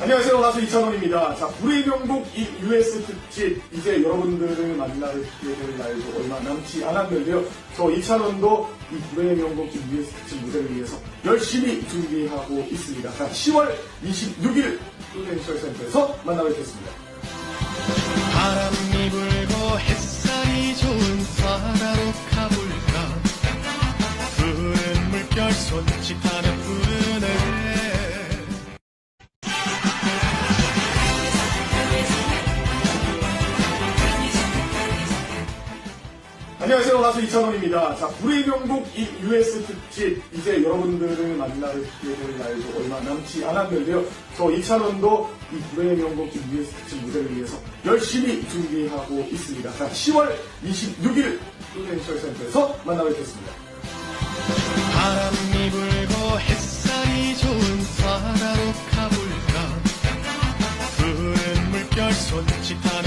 안녕하세요. 가수 이찬원입니다. 자, 불의 명곡 이 US 특집. 이제 여러분들을 만나게 될 날도 얼마 남지 않았는데요. 저 이찬원도 이 불의 명곡 이 US 특집 무대를 위해서 열심히 준비하고 있습니다. 자, 10월 26일 프로텐셜 센터에서 만나 뵙겠습니다. 바람이 불고 햇살이 좋은 바다로 가볼까 푸른 물결 손짓하는 푸르 안녕하세요. 가수 이찬원입니다. 자, 불의 명곡 이 US 특집. 이제 여러분들을 만나게 될 날도 얼마 남지 않았는데요. 저 이찬원도 이 불의 명곡 이 US 특집 무대를 위해서 열심히 준비하고 있습니다. 자, 10월 26일 프로텐셜 센터에서 만나 뵙겠습니다. 바람이 불고 햇살이 좋은 바다로 가볼까 푸른 물결 손짓하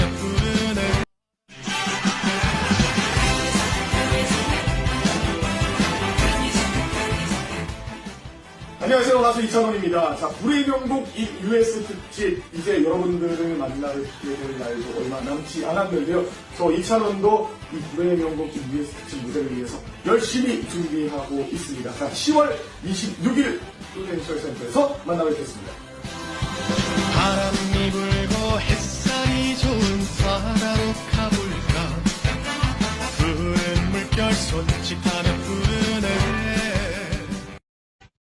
안녕하세요. 가수 이찬원입니다. 자, 불의 명곡 이 US 특집. 이제 여러분들을 만나게 될 날도 얼마 남지 않았는데요. 저 이찬원도 이 불의 명곡 이 US 특집 무대를 위해서 열심히 준비하고 있습니다. 자, 10월 26일 프로덴셜 센터에서 만나뵙겠습니다. 바람이 불고 햇살이 좋은 바다로 가볼까 푸른 물결 손짓하며